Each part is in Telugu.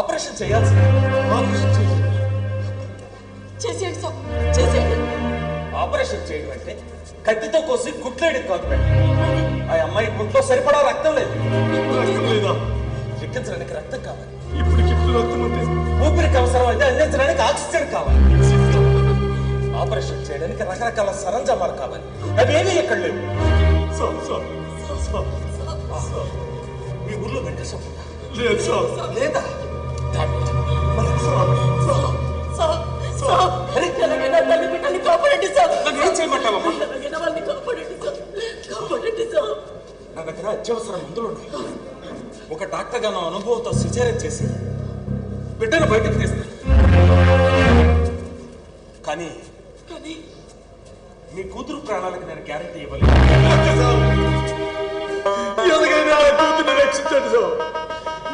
ఆపరేషన్ చేయాల్సి ఆపరేషన్ చేయాలి చేసేయండి సార్. చేసేయండి ఆపరేషన్ చేయడం అంటే కత్తితో కోసి కుట్లేయడం కాదు ఆ అమ్మాయి గుంట్లో సరిపడా రక్తం లేదు. రక్తం లేదా? ఎక్కించడానికి రక్తం కావాలి. ఇప్పటికిప్పుడు రక్తం అంటే? ఊపిరికి అవసరం అయితే అందించడానికి ఆక్సిజన్ కావాలి. ఆపరేషన్ చేయడానికి రకరకాల సరంజామాలు కావాలి. అవేమీ ఇక్కడ లేవు. సార్ సార్ సార్ మీ ఊర్లో ఉందా లేదు సార్ లేదా. ఎలాగైనా తల్లి బిడ్డని కాపాడండి సార్ నన్ను ఏం చేయమంటావమ్మా ఎలాగైనా వాళ్ళని కాపాడండి సార్ కాపాడండి సార్ నా దగ్గర అత్యవసర మందులు ఉన్నాయి ఒక డాక్టర్గా నా అనుభవంతో సిజేరియన్ చేసి బిడ్డను బయటకు తీస్తాను కానీ కానీ మీ కూతురు ప్రాణాలకు నేను గ్యారంటీ ఇవ్వలేదు ఎలాగైనా ఆ కూతుర్ని రక్షించండి సార్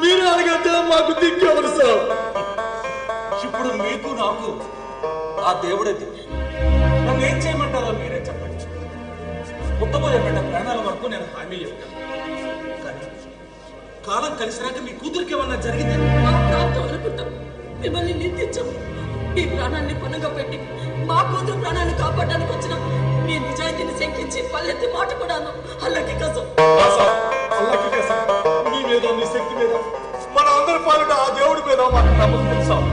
మీరు అలాగంటే మాకు దిక్కెవరు సార్. ఇప్పుడు మీకు నాకు ఆ దేవుడే దిక్కు. నన్ను ఏం చేయమంటారో మీరే చెప్పండి. పుట్టబోయే బిడ్డ ప్రాణాల వరకు నేను హామీ ఇవ్వగలను. కానీ కాలం కలిసినాక మీ కూతురికి ఏమన్నా జరిగితే మా ప్రాంతం అనుకుంటాం. మిమ్మల్ని నిందించాం మీ ప్రాణాన్ని పనుగా పెట్టి మా కూతురు ప్రాణాన్ని కాపాడడానికి వచ్చిన మీ నిజాయితీని శంకించి పల్లెత్తి మాట కూడా అన్నాం అల్లకి కోసం. మన అందరి పాలిట ఆ దేవుడి మీద మాకు నమ్మకం సార్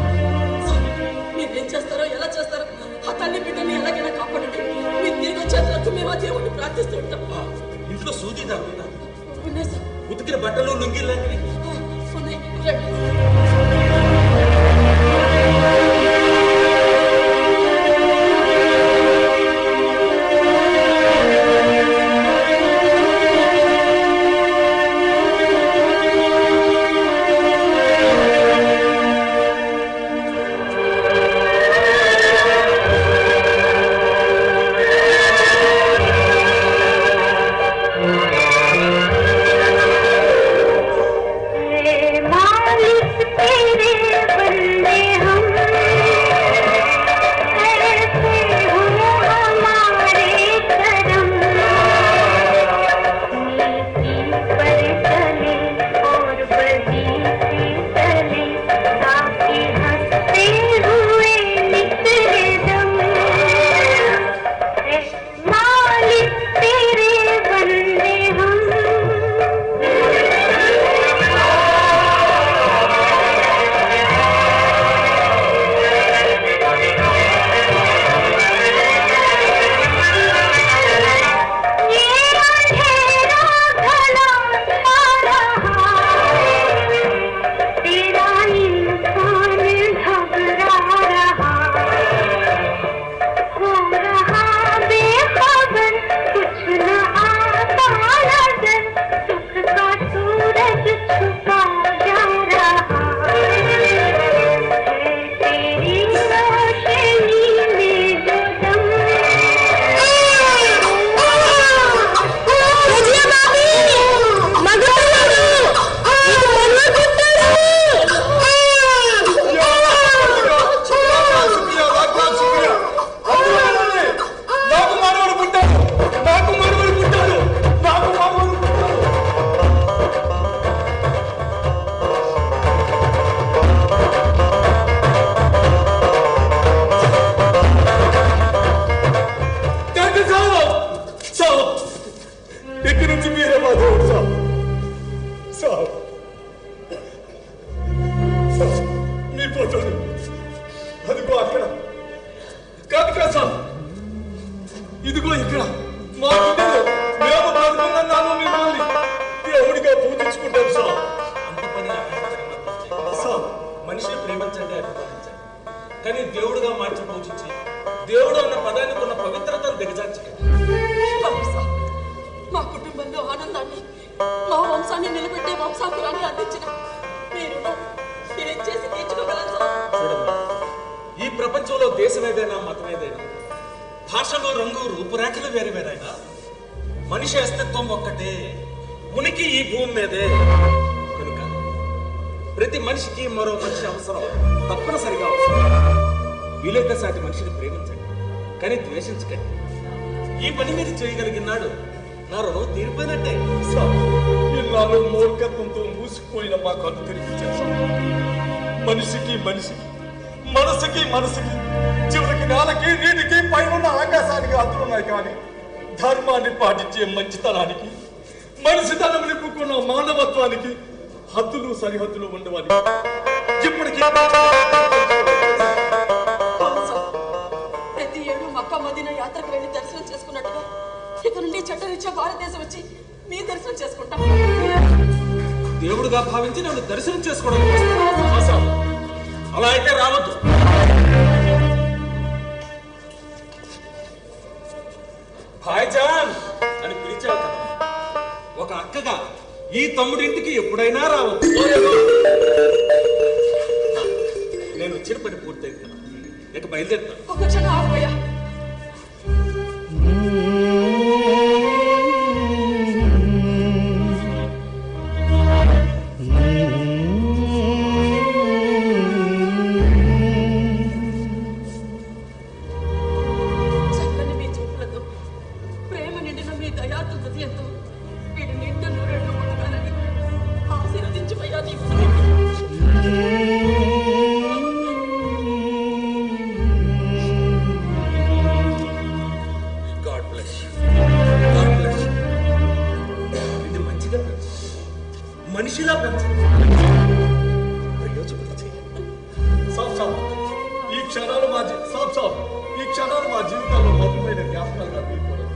మీరేం చేస్తారో ఎలా చేస్తారో ఆ తల్లి బిడ్డని ఎలాగైనా కాపాడండి. మీ తిరిగి వచ్చేందుకు మేము ఆ దేవుడిని ప్రార్థిస్తుంటాం ఆ, ఇంట్లో సూది దాగుందా ఉన్నాయి సార్. ఉతికిన బట్టలు లుంగి లాంటివి. ఉన్నాయి. అస్తిత్వం ఒక్కటే. ఉనికి ఈ భూమి మీదే. కనుక ప్రతి మనిషికి మరో మనిషి అవసరం. తప్పనిసరిగా అవసరం. వీలైతే సాటి మనిషిని ప్రేమించండి. కానీ ద్వేషించకండి. ఈ పని మీరు చేయగలిగినాడు. నా రుణం తీరిపోయినట్టే. సార్ ఇన్నాళ్ళు మూర్ఖత్వంతో మూసుకుపోయిన మా కళ్ళు తిరిగి మనిషికి మనిషికి మనసుకి మనసుకి చివరికి నేలకి నీటికి పైన ఆకాశానికి అతులున్నాయి కానీ ధర్మాన్ని పాటించే మంచితనానికి మనిషితనం నింపుకున్న మానవత్వానికి హద్దులు సరిహద్దులు ఉండవని ఇప్పటికీ. ప్రతి ఏడు మక్కా మదీనా యాత్రకు వెళ్ళి దర్శనం చేసుకున్నట్టుగా ఇక నుండి చట్టరీత్యా భారతదేశం వచ్చి మీ దర్శనం చేసుకుంటాం. దేవుడుగా భావించి నన్ను దర్శనం చేసుకోవడం అలా అయితే రావద్దు. భాయ్జాన్ అని పిలిచావు కదా ఒక అక్కగా ఈ తమ్ముడింటికి ఎప్పుడైనా రావచ్చు నేను వచ్చిన పని పూర్తయింది. కదా ఇక బయలుదేరుతాను. शिक्षणाला माझी साफ साफ शिक्षणाला माझी जीव घालून म्हणून महिन्यात गॅस घालणार मी परत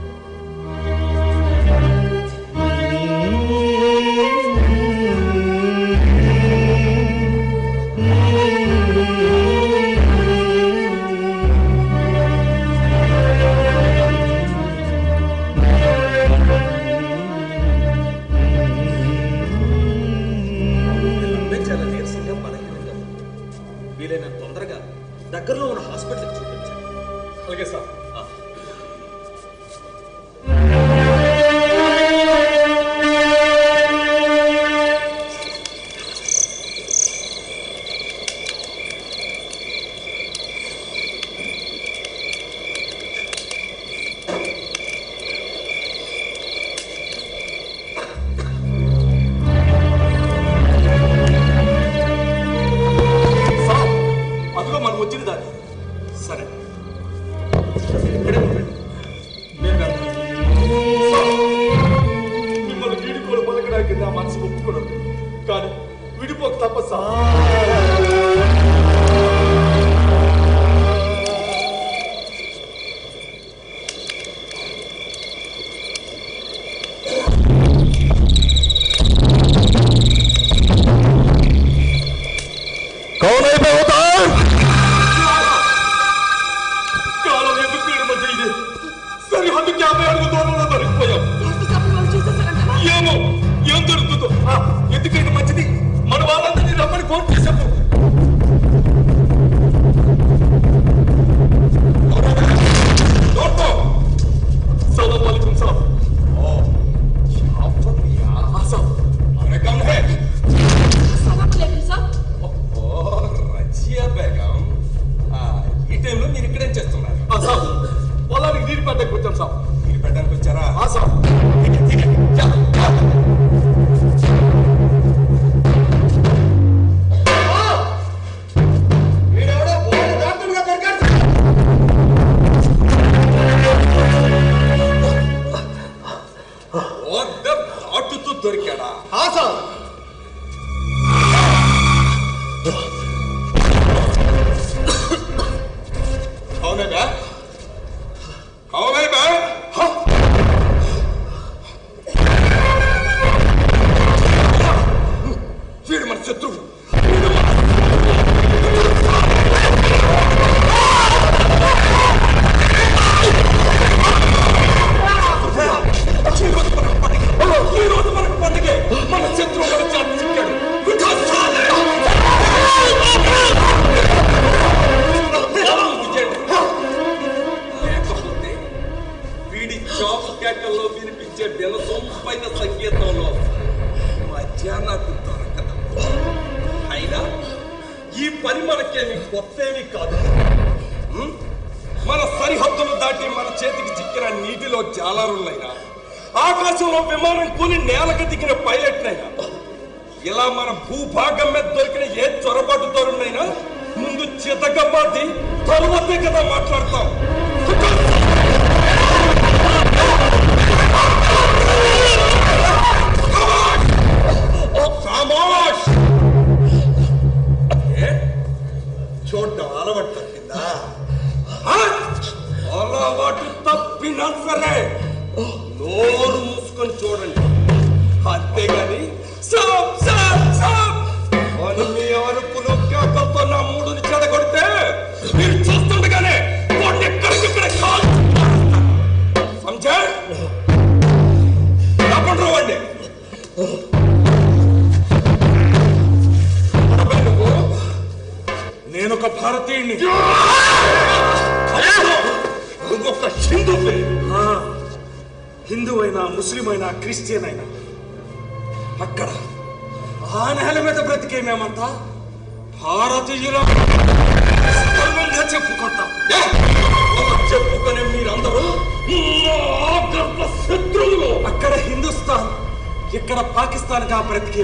ఇక్కడ పాకిస్తాన్గా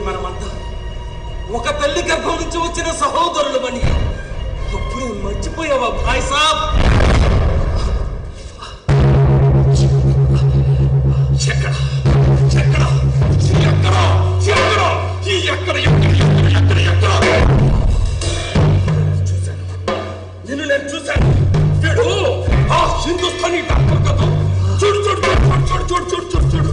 మనమంతా. ఒక తల్లి గర్భం నుంచి వచ్చిన సహోదరులు అని అప్పుడు మర్చిపోయావా భాయ్ సాబ్? ఎక్కడ? ఎక్కడ? ఎక్కడ? ఎక్కడ? ఎక్కడ ఎక్కడ ఎక్కడ ఎక్కడ చూశాను నిన్ను నేను చూశాను. వీడు ఆ హిందుస్థానీ డాక్టర్ కదా. చూడు చూడు చూడు చూడు చూడు చూడు చూడు చూడు చూడు.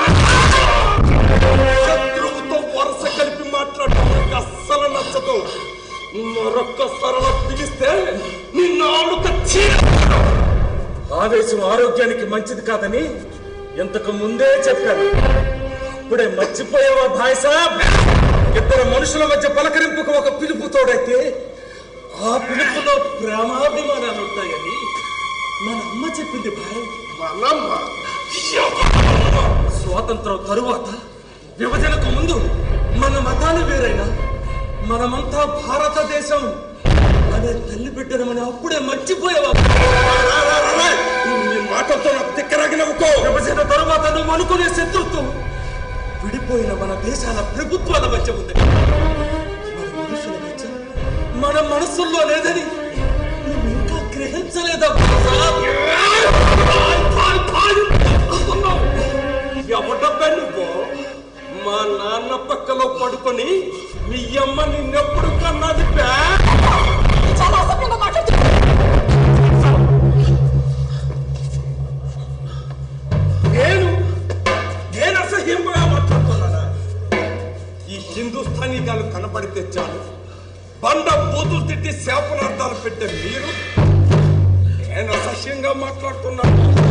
నచ్చదు మరొక్క సరళ పిలిస్తే నీ నాలుక చీర ఆవేశం ఆరోగ్యానికి మంచిది కాదని ఇంతకు ముందే చెప్పాను. ఇప్పుడే మర్చిపోయావా భాయ్ సాబ్ ఇద్దరు మనుషుల మధ్య పలకరింపుకు ఒక పిలుపు తోడైతే ఆ పిలుపులో ప్రేమాభిమానాలు ఉంటాయని మన అమ్మ చెప్పింది భాయ్. మనమ్మ స్వాతంత్రం తరువాత విభజనకు ముందు మన మతాలు వేరైనా మనమంతా భారతదేశం. అదే తల్లి బిడ్డనమని అప్పుడే మర్చిపోయావా? నీ మాటలతో నాకు తిక్కరాగినవుకో విభజన తరువాత నువ్వు అనుకునే శత్రుత్వం విడిపోయిన మన దేశాల ప్రభుత్వాల మధ్య ఉంది. మన మనుషుల మధ్య మన మనసుల్లో లేదని నువ్వు ఇంకా గ్రహించలేదా ఎవడబ్బా నువ్వు? మా నాన్న పక్కలో పడుకొని మీ అమ్మ నిన్నెప్పుడు కన్నది నేను నేను అసహ్యంగా మాట్లాడుతున్నానా? ఈ హిందుస్థానీ గాలు కనపడితే చాలు. బండ బూతులు తిట్టి శాపనార్థాలు పెట్టే మీరు. నేను అసహ్యంగా మాట్లాడుతున్నాను.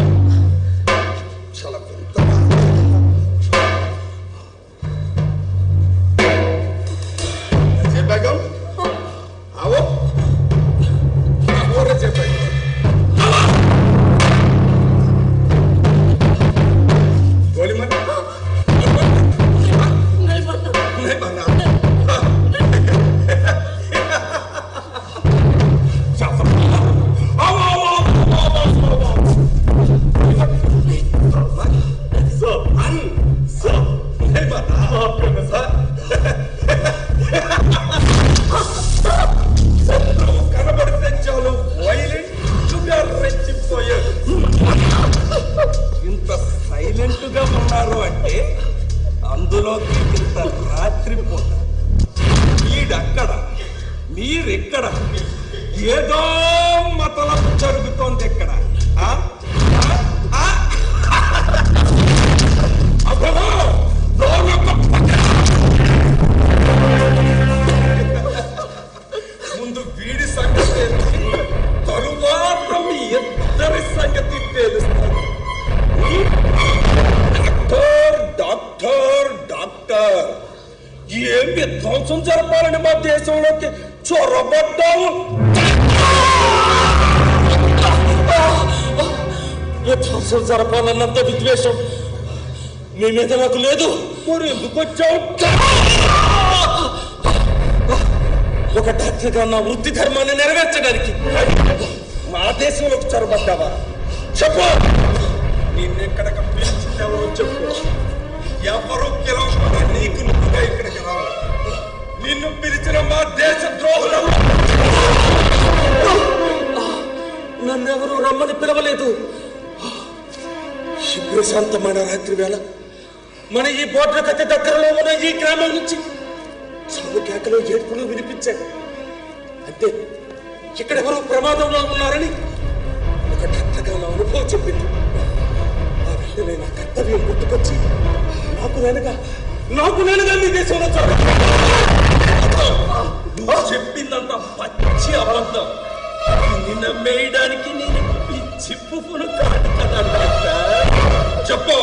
ఏం విధ్వంసం జరపాలని మా దేశంలోకి చొరబడ్డావు? విధ్వంసం జరపాలన్నంత విద్వేషం మీ మీద నాకు లేదు. మరి ఎందుకు వచ్చావు? ఒక డాక్టర్గా నా వృత్తి ధర్మాన్ని నెరవేర్చడానికి మా దేశంలోకి చొరబడ్డావా? చెప్పు. నిన్నెక్కడికి పిలిచిందేవో చెప్పు. ఎవరు పిలవకుండా నీకు నువ్వుగా ఇక్కడికి నిన్ను పిలిచిన మా దేశ ద్రోహులు. నన్నెవరూ రమ్మని పిలవలేదు. ఈ ప్రశాంతమైన రాత్రి వేళ మన ఈ బోట్ల కథ దగ్గరలో ఉన్న ఈ గ్రామం నుంచి చావు కేకలు ఏడుపులు వినిపించాయి. అంతే ఇక్కడ ప్రమాదంలో ఉన్నారని ఒక డాక్టర్గా నా అనుభవం చెప్పింది. ఆ వెంటనే నా కర్తవ్యం గుర్తుకొచ్చి నాకు నేనుగా నాకు నేనుగా మీ దేశంలో చోట నువ్వు చెప్పిందంత పచ్చి అబద్ధం. నిన్న మేయడానికి నేను కాదు కదా డాక్టర్. చెప్పు.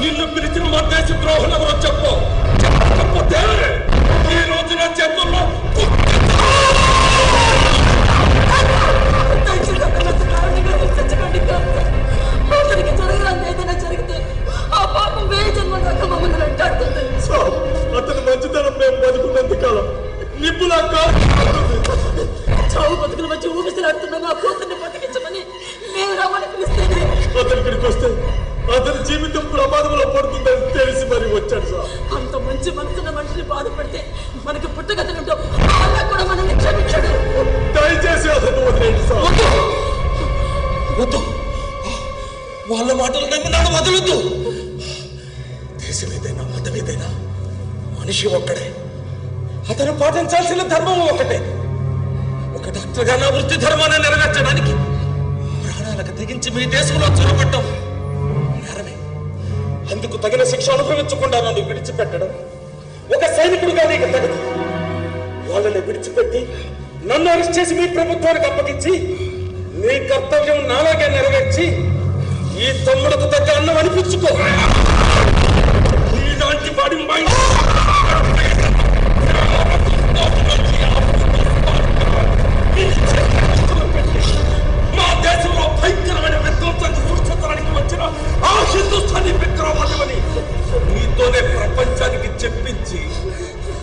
నిన్ను పిలిచిన మా దేశ ద్రోహులు ఎవరో చెప్పు. చెప్పకపోతే ఈ రోజు నా చేతుల్లో. అతనికి జరగరాంది ఏదైనా జరిగితే ఆ పాపం వేయి జన్మ దాకా మమ్మల్ని వెంటాడుతుంది అతని మంచితనం మేము బతుకున్నంత కాలం. నిప్పులా కాదు చావు బతుకుల మధ్య ఊపిసిలాడుతున్న మా కూతుర్ని బతికించమని మేము రమ్మని పిలిస్తేనే. అతని ఇక్కడికి వస్తే అతని జీవితం ప్రమాదంలో పడుతుందని తెలిసి మరి వచ్చాడు సార్. అంత మంచి మనసున్న మనిషిని బాధపడితే మనకి పుట్టగతనుంటో అలా కూడా మనల్ని క్షమించడు. దయచేసి అతను వదిలేండి సార్. వద్దు. వాళ్ళ మాటలు నమ్మి నన్ను వదలొద్దు. దేశం ఏదైనా మతం ఏదైనా మనిషి ఒక్కడే. అతను పాటించాల్సిన ధర్మం ఒకటే. ఒక డాక్టర్గా నా వృత్తి ధర్మాన్ని నెరవేర్చడానికి ప్రాణాలకు తెగించి మీ దేశంలో చొరబడ్డం నేరమే. అందుకు తగిన శిక్ష అనుభవించకుండా నన్ను విడిచిపెట్టడం ఒక సైనికుడిగా నీకు తగదు. వాళ్ళని విడిచిపెట్టి నన్ను అరెస్ట్ చేసి మీ ప్రభుత్వానికి అప్పగించి నీ కర్తవ్యం నాలాగే నెరవేర్చి ఈ తమ్ముడుకు తగ్గ అన్నం అనిపించుకో. ఇలాంటి వాడి మైండ్ మా దేశంలో భయంకరమైన విధ్వంసాన్ని సృష్టించడానికి వచ్చిన ఆ హిందుస్థానీ విగ్రహవాదమని మీతోనే ప్రపంచానికి చెప్పించి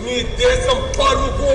మీ దేశం పరుగు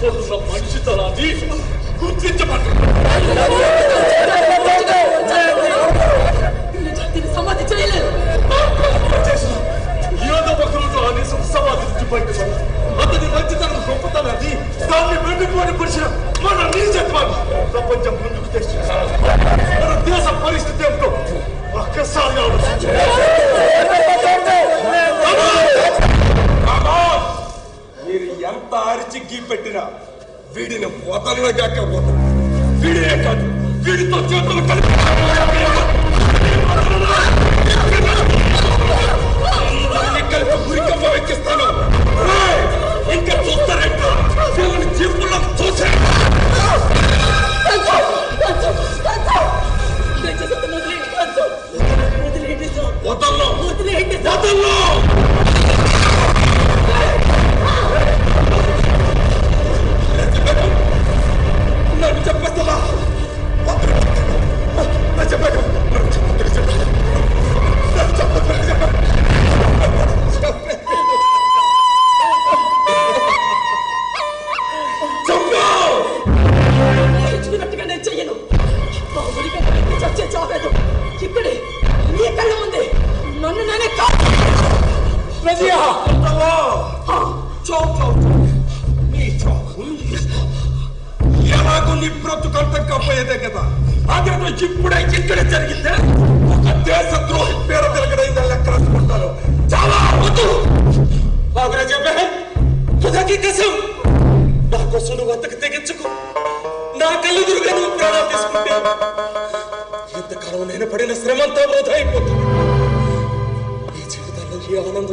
మనం మర్చిపోతున్న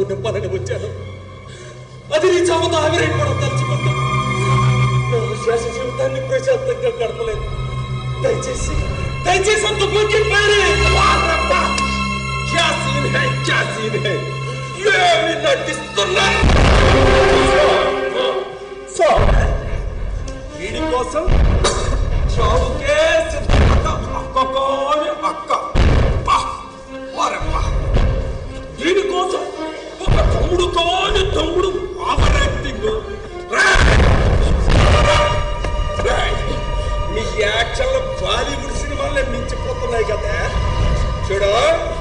ఈ నింపాలని వచ్చాను అది నీ చావుతో ఆవిరైపోవడం తలుచుకుంటా. నా శేష జీవితాన్ని ప్రశాంతంగా గడపలేదు. దయచేసి దయచేసి అంత ముఖ్యం పేరే. క్యా సీన్ హై క్యా సీన్ హై. ఏమి నటిస్తున్నా? మించిపోతున్నాయి కదా చూడు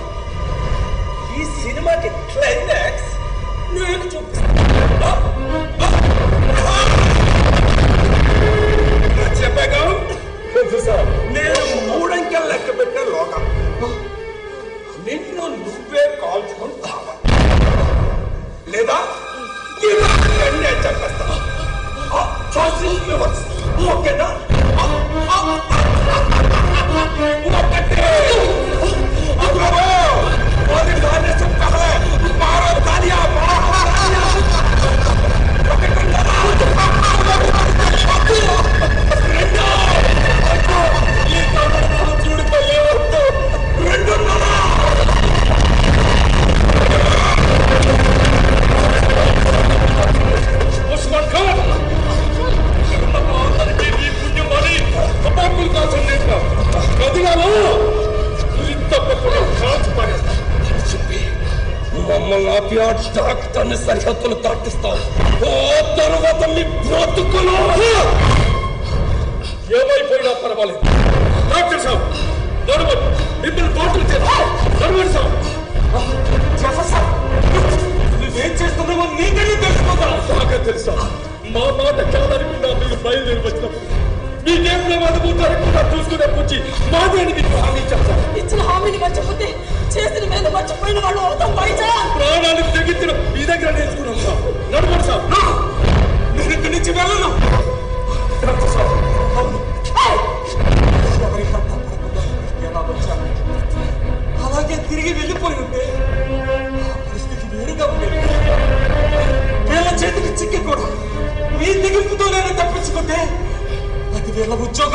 యార్డ్ ఆపి ఆ సరిహద్దులు దాటిస్తావు ఓ తరువాత మీ బ్రతుకులు! ఏమైపోయినా పర్వాలేదు. డాక్టర్ సాబ్ నడువు మిమ్మల్ని బాటిల్ చేస్తా నడవండి సాబ్. నువ్వేం చేస్తున్నావో నీకనే తెలుసుకోదా నాకే తెలుసా? మా మాట కాదనుకున్నా మీరు బయలుదేరి వచ్చినప్పుడు మీకేం ప్రమాదం జరగకుండా చూసుకునే వచ్చి మాదేని మీకు హామీ చెప్తాను ఇచ్చిన హామీని మర్చిపోతే చేసిన మీద మర్చిపోయిన వాళ్ళు అవుతాం పైజాన్ ప్రాణాలకు తెగించిన మీ దగ్గర నేర్చుకున్నాం సార్ నడవండి సార్ నేను ఇక్కడి నుంచి వెళ్ళను. అలాగే తిరిగి వెళ్ళిపోయి ఉంటే పరిస్థితి వేరుగా ఉండేది. వీళ్ళ చేతికి చిక్కి కూడా మీ తెగింపుతో నేను తప్పించుకుంటే అది వీళ్ళ ఉద్యోగ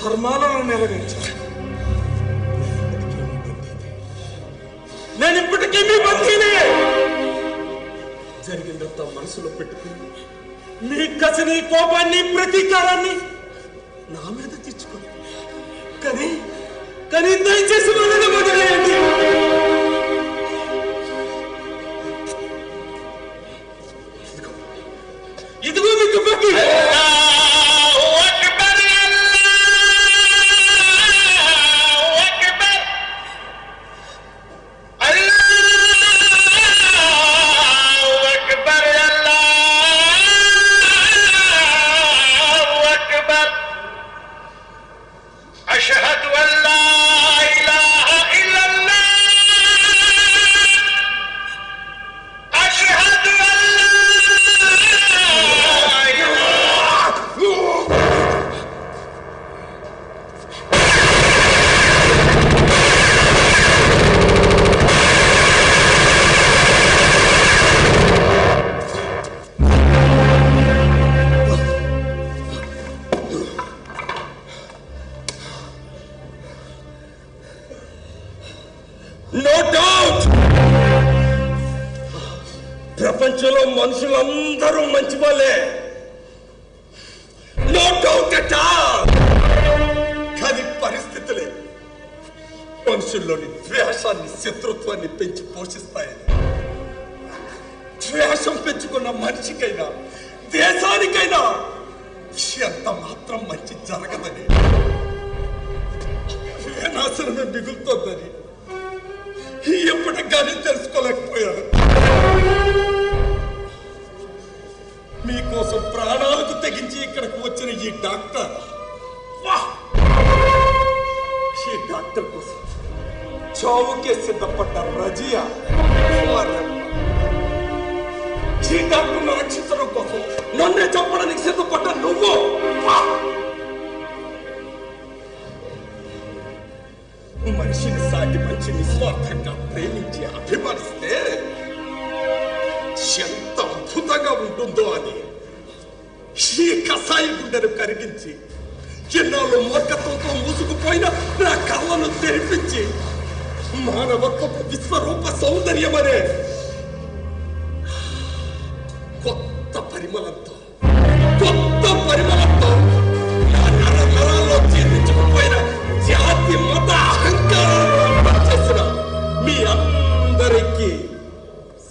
ధర్మాలను నెరవేర్చాలి. నేను ఇప్పటికీ మీ బంధీనే జరిగిందంతా మనసులో పెట్టుకుని మీ కసిని కోపాన్ని ప్రతీకారాన్ని నా మీద తెచ్చుకో కానీ కానీ దయచేసి మనల్ని വിശുദ്ധപ്പെട്ട റജിയ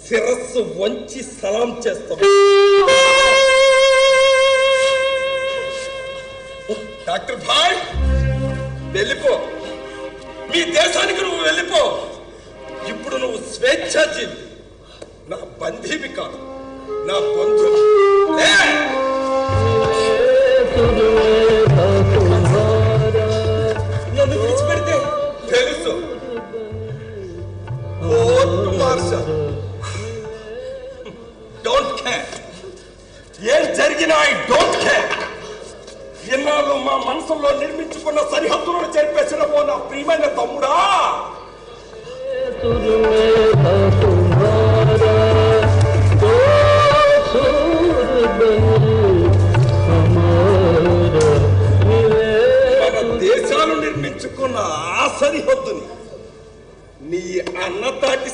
శిరస్సు వంచి సలాం చేస్తాం. డాక్టర్ భాయ్ వెళ్ళిపో. మీ దేశానికి నువ్వు వెళ్ళిపో. ఇప్పుడు నువ్వు స్వేచ్ఛాజీవి. నా బంధీవి కాదు నా బంధు నన్ను విడిచిపెడితే తెలుసు. ఓ మార్షల్ ఏం జరిగినా ఐ డోంట్ కేర్. ఎన్నాళ్ళు మా మనసులో నిర్మించుకున్న సరిహద్దులను చెరిపేసిన పో నా ప్రియమైన తమ్ముడా. దేశాలు నిర్మించుకున్న ఆ సరిహద్దుని నీ అన్నతాటి